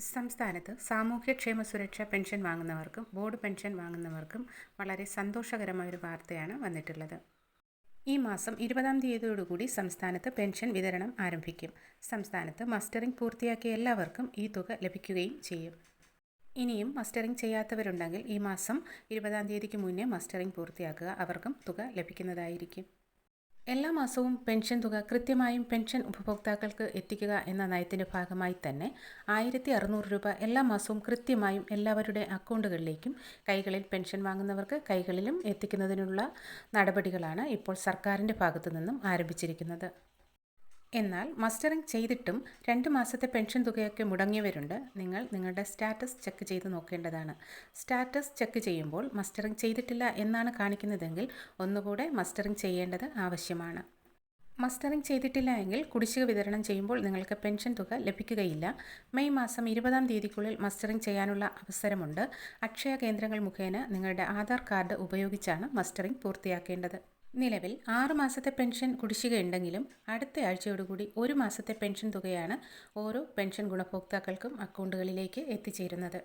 സംസ്ഥാനത്ത് സാമൂഹ്യക്ഷേമ സുരക്ഷാ പെൻഷൻ വാങ്ങുന്നവർക്കും ബോർഡ് പെൻഷൻ വാങ്ങുന്നവർക്കും വളരെ സന്തോഷകരമായ ഒരു വാർത്തയാണ് വന്നിട്ടുള്ളത്. ഈ മാസം ഇരുപതാം തീയതിയോടുകൂടി സംസ്ഥാനത്ത് പെൻഷൻ വിതരണം ആരംഭിക്കും. സംസ്ഥാനത്ത് മസ്റ്ററിംഗ് പൂർത്തിയാക്കിയ എല്ലാവർക്കും ഈ തുക ലഭിക്കുകയും ചെയ്യും. ഇനിയും മസ്റ്ററിംഗ് ചെയ്യാത്തവരുണ്ടെങ്കിൽ ഈ മാസം ഇരുപതാം തീയതിക്ക് മുന്നേ മസ്റ്ററിംഗ് പൂർത്തിയാക്കുക അവർക്കും തുക ലഭിക്കുന്നതായിരിക്കും. എല്ലാ മാസവും പെൻഷൻ തുക കൃത്യമായും പെൻഷൻ ഉപഭോക്താക്കൾക്ക് എത്തിക്കുക എന്ന നയത്തിന്റെ ഭാഗമായി തന്നെ ആയിരത്തി അറുന്നൂറ് രൂപ എല്ലാ മാസവും കൃത്യമായും എല്ലാവരുടെ അക്കൗണ്ടുകളിലേക്കും കൈകളിൽ പെൻഷൻ വാങ്ങുന്നവർക്ക് കൈകളിലും എത്തിക്കുന്നതിനുള്ള നടപടികളാണ് ഇപ്പോൾ സർക്കാരിന്റെ ഭാഗത്തു നിന്നും ആരംഭിച്ചിരിക്കുന്നത്. എന്നാൽ മസ്റ്ററിംഗ് ചെയ്തിട്ടും രണ്ട് മാസത്തെ പെൻഷൻ തുകയൊക്കെ മുടങ്ങിയവരുണ്ട്. നിങ്ങൾ നിങ്ങളുടെ സ്റ്റാറ്റസ് ചെക്ക് ചെയ്ത് നോക്കേണ്ടതാണ്. സ്റ്റാറ്റസ് ചെക്ക് ചെയ്യുമ്പോൾ മസ്റ്ററിംഗ് ചെയ്തിട്ടില്ല എന്നാണ് കാണിക്കുന്നതെങ്കിൽ ഒന്നുകൂടെ മസ്റ്ററിംഗ് ചെയ്യേണ്ടത് ആവശ്യമാണ്. മസ്റ്ററിംഗ് ചെയ്തിട്ടില്ല എങ്കിൽ കുടിശ്ശിക വിതരണം ചെയ്യുമ്പോൾ നിങ്ങൾക്ക് പെൻഷൻ തുക ലഭിക്കുകയില്ല. മെയ് മാസം ഇരുപതാം തീയതിക്കുള്ളിൽ മസ്റ്ററിംഗ് ചെയ്യാനുള്ള അവസരമുണ്ട്. അക്ഷയ കേന്ദ്രങ്ങൾ മുഖേന നിങ്ങളുടെ ആധാർ കാർഡ് ഉപയോഗിച്ചാണ് മസ്റ്ററിംഗ് പൂർത്തിയാക്കേണ്ടത്. നിലവിൽ ആറു മാസത്തെ പെൻഷൻ കുടിശ്ശികയുണ്ടെങ്കിലും അടുത്ത ആഴ്ചയോടുകൂടി ഒരു മാസത്തെ പെൻഷൻ തുകയാണ് ഓരോ പെൻഷൻ ഗുണഭോക്താക്കൾക്കും അക്കൗണ്ടുകളിലേക്ക് എത്തിച്ചേരുന്നത്.